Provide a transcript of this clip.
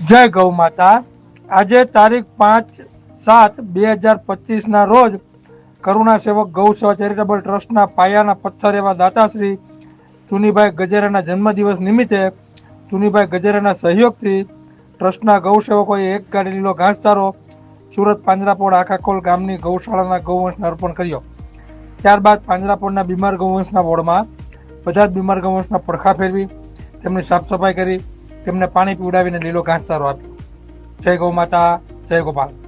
જય ગૌ માતા. આજે તારીખ પાંચ સાત બે હજાર પચીસના રોજ કરુણા સેવક ગૌ સેવા ચેરિટેબલ ટ્રસ્ટના પાયાના પથ્થર એવા દાતાશ્રી ચુનીભાઈ ગજેરાના જન્મદિવસ નિમિત્તે ચુનીભાઈ ગજેરાના સહયોગથી ટ્રસ્ટના ગૌ સેવકોએ એક ગાડી લીલો ઘાસચારો સુરત પાંજરાપોળ આખાકોલ ગામની ગૌશાળાના ગૌવંશને અર્પણ કર્યો. ત્યારબાદ પાંજરાપોળના બીમાર ગૌવંશના વોર્ડમાં બધા જ બીમાર ગૌવંશના પડખા ફેરવી તેમની સાફ સફાઈ કરી. તેમને પાણી પીવડાવીને લીલો ઘાસચારો આપ્યો. જય ગૌ માતા જય ગોપાલ.